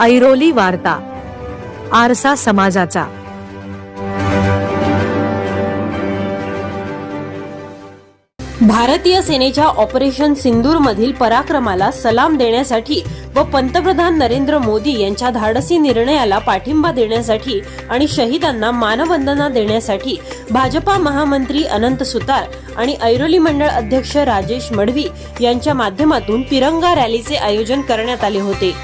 ऐरोली वार्ता आरसा समाजाचा. भारतीय सेनेच्या ऑपरेशन सिंदूर मधील पराक्रमाला सलाम देण्यासाठी व पंतप्रधान नरेंद्र मोदी यांच्या धाडसी निर्णयाला पाठिंबा देण्यासाठी आणि शहीदांना मानवंदना देण्यासाठी भाजपा महामंत्री अनंत सुतार आणि ऐरोली मंडळ अध्यक्ष राजेश मडवी यांच्या माध्यमातून तिरंगा रॅलीचे आयोजन करण्यात आले होते.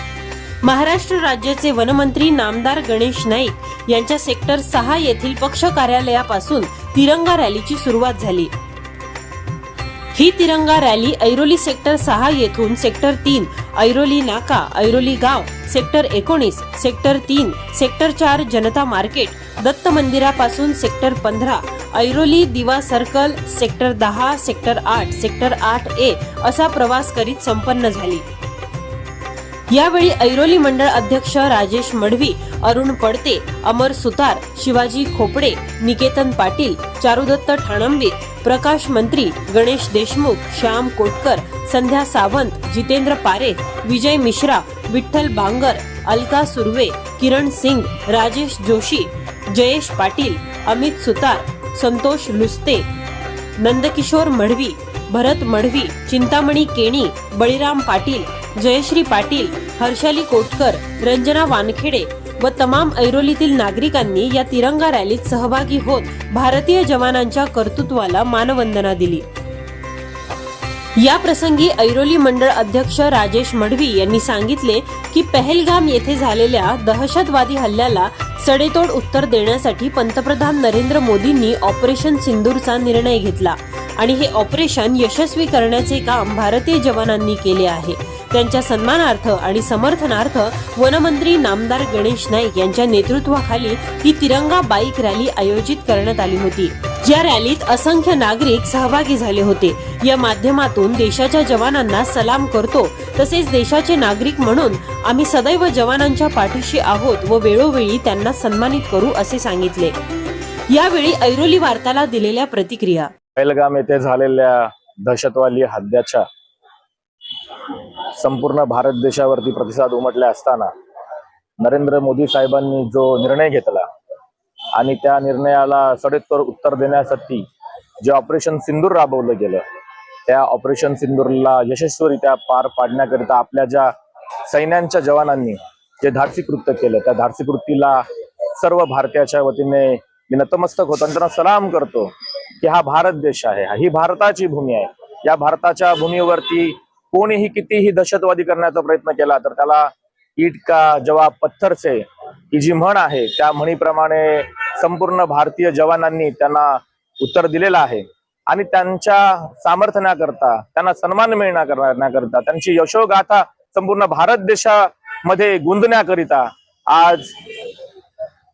महाराष्ट्र राज्याचे वनमंत्री नामदार गणेश नाईक यांच्या सेक्टर सहा येथील पक्ष कार्यालयापासून तिरंगा रॅलीची सुरुवात झाली. ही तिरंगा रॅली ऐरोली सेक्टर सहा येथून सेक्टर तीन ऐरोली नाका ऐरोली गाव सेक्टर एकोणीस सेक्टर तीन सेक्टर चार जनता मार्केट दत्त मंदिरापासून सेक्टर पंधरा ऐरोली दिवा सर्कल सेक्टर दहा सेक्टर आठ सेक्टर आठ ए असा प्रवास करीत संपन्न झाली. यावेळी ऐरोली मंडळ अध्यक्ष राजेश मडवी अरुण पडते अमर सुतार शिवाजी खोपडे निकेतन पाटील चारुदत्त ठाणंबीर प्रकाश मंत्री गणेश देशमुख श्याम कोटकर संध्या सावंत जितेंद्र पारे विजय मिश्रा विठ्ठल बांगर अलका सुर्वे किरण सिंग राजेश जोशी जयेश पाटील अमित सुतार संतोष लुस्ते नंदकिशोर मढवी भरत मढवी चिंतामणी केणी बळीराम पाटील जयश्री पाटील हर्षाली कोटकर रंजना वानखेडे व तमाम ऐरोलीतील नागरिकांनी या तिरंगा रॅलीत सहभागी होत भारतीय जवानांच्या कर्तृत्वाला मानवंदना दिली. या प्रसंगी ऐरोली मंडळ अध्यक्ष राजेश मडवी यांनी सांगितले की पहलगाम येथे झालेल्या दहशतवादी हल्ल्याला सडेतोड उत्तर देण्यासाठी पंतप्रधान नरेंद्र मोदींनी ऑपरेशन सिंदूरचा निर्णय घेतला आणि हे ऑपरेशन यशस्वी करण्याचे काम भारतीय जवानांनी केले आहे. त्यांच्या सन्मानार्थ आणि समर्थनार्थ वनमंत्री नामदार गणेश नाईक यांच्या नेतृत्वाखाली ही तिरंगा बाईक रॅली आयोजित करण्यात आली होती. या रॅलीत असंख्य नागरिक सहभागी झाले होते. या माध्यमातून देशाच्या जवानांना सलाम करतो तसेच देशाचे नागरिक म्हणून आम्ही सदैव जवानांच्या पाठीशी आहोत व वेळोवेळी त्यांना सन्मानित करू असे सांगितले. यावेळी ऐरोली वार्ताला दिलेल्या प्रतिक्रिया. येथे झालेल्या दहशतवादी हल्ल्याच्या संपूर्ण भारत देशावरती प्रतिसाद उमटले असताना नरेंद्र मोदी साहेबांनी जो निर्णय घेतला आणि त्या निर्णयाला सडेत्तर उत्तर देण्यासाठी जे ऑपरेशन सिंदूर राबवलं गेलं त्या ऑपरेशन सिंदूरला यशस्वीरित्या पार पाडण्याकरिता आपल्या ज्या सैन्यांच्या जवानांनी जे धाडसी कृत्य केलं त्या धाडसी कृतीला सर्व भारतीयाच्या वतीने मी नतमस्तक होतो आणि त्यांना सलाम करतो की हा भारत देश आहे ही भारताची भूमी आहे. या भारताच्या भूमीवरती कोणीही कितीही दहशतवादी करण्याचा प्रयत्न केला तर त्याला ईट का जवाब पत्थर से ही जी म्हण आहे त्या म्हणीप्रमाणे संपूर्ण भारतीय जवानांनी त्यांना उत्तर दिलेलं आहे. आणि त्यांच्या सामर्थ्याकरता त्यांना सन्मान मिळण्याकरता त्यांची यशोगाथा संपूर्ण भारत देशामध्ये गुंजण्याकरिता आज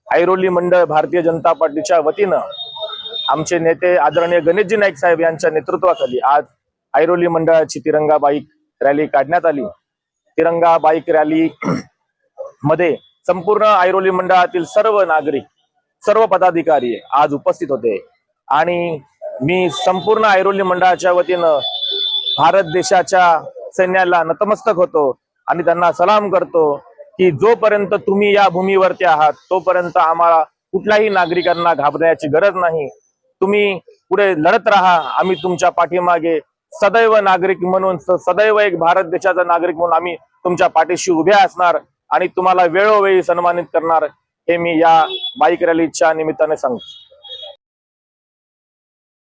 ऐरोली मंडळ भारतीय जनता पार्टीच्या वतीनं आमचे नेते आदरणीय गणेशजी नाईक साहेब यांच्या नेतृत्वाखाली आज ऐरोली मंडळाची तिरंगा बाईक रॅली काढण्यात आली. तिरंगा बाईक रॅली मध्ये संपूर्ण ऐरोली मंडळातील सर्व नागरिक सर्व पदाधिकारी आज उपस्थित होते. आणि मी संपूर्ण ऐरोली मंडळाच्या वतीनं भारत देशाच्या सैन्याला नतमस्तक होतो आणि त्यांना सलाम करतो की जोपर्यंत तुम्ही या भूमीवरती आहात तोपर्यंत आम्हाला कुठल्याही नागरिकांना घाबरण्याची गरज नाही. तुम्ही पुढे लढत राहा आम्ही तुमच्या पाठीमागे सदैव नागरिक म्हणून सदैव एक भारत देशाचा नागरिक म्हणून आम्ही तुमच्या पाठीशी उभे असणार आणि तुम्हाला वेळोवेळी सन्मानित करणार हे मी या बाईक रॅलीच्या निमित्ताने सांगतो.